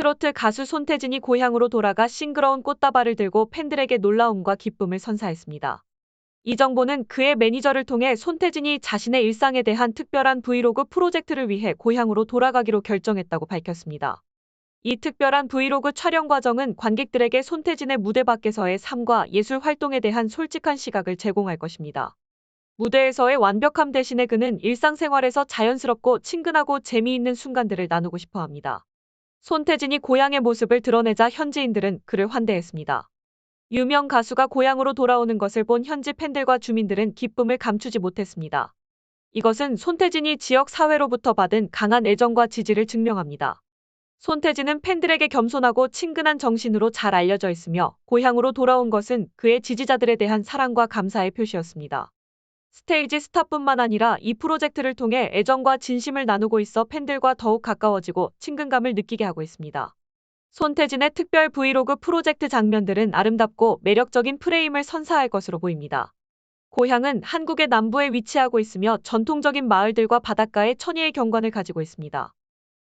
트로트 가수 손태진이 고향으로 돌아가 싱그러운 꽃다발을 들고 팬들에게 놀라움과 기쁨을 선사했습니다. 이 정보는 그의 매니저를 통해 손태진이 자신의 일상에 대한 특별한 브이로그 프로젝트를 위해 고향으로 돌아가기로 결정했다고 밝혔습니다. 이 특별한 브이로그 촬영 과정은 관객들에게 손태진의 무대 밖에서의 삶과 예술 활동에 대한 솔직한 시각을 제공할 것입니다. 무대에서의 완벽함 대신에 그는 일상생활에서 자연스럽고 친근하고 재미있는 순간들을 나누고 싶어 합니다. 손태진이 고향의 모습을 드러내자 현지인들은 그를 환대했습니다. 유명 가수가 고향으로 돌아오는 것을 본 현지 팬들과 주민들은 기쁨을 감추지 못했습니다. 이것은 손태진이 지역 사회로부터 받은 강한 애정과 지지를 증명합니다. 손태진은 팬들에게 겸손하고 친근한 정신으로 잘 알려져 있으며 고향으로 돌아온 것은 그의 지지자들에 대한 사랑과 감사의 표시였습니다. 스테이지 스타뿐만 아니라 이 프로젝트를 통해 애정과 진심을 나누고 있어 팬들과 더욱 가까워지고 친근감을 느끼게 하고 있습니다. 손태진의 특별 브이로그 프로젝트 장면들은 아름답고 매력적인 프레임을 선사할 것으로 보입니다. 고향은 한국의 남부에 위치하고 있으며 전통적인 마을들과 바닷가의 천혜의 경관을 가지고 있습니다.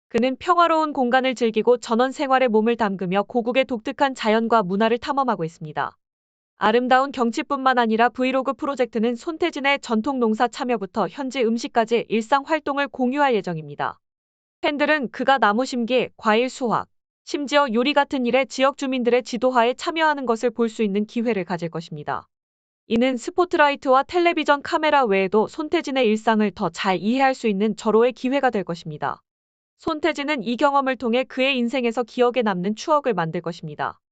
그는 평화로운 공간을 즐기고 전원 생활에 몸을 담그며 고국의 독특한 자연과 문화를 탐험하고 있습니다. 아름다운 경치뿐만 아니라 브이로그 프로젝트는 손태진의 전통 농사 참여부터 현지 음식까지 일상 활동을 공유할 예정입니다. 팬들은 그가 나무 심기, 과일 수확, 심지어 요리 같은 일에 지역 주민들의 지도하에 참여하는 것을 볼 수 있는 기회를 가질 것입니다. 이는 스포트라이트와 텔레비전 카메라 외에도 손태진의 일상을 더 잘 이해할 수 있는 절호의 기회가 될 것입니다. 손태진은 이 경험을 통해 그의 인생에서 기억에 남는 추억을 만들 것입니다.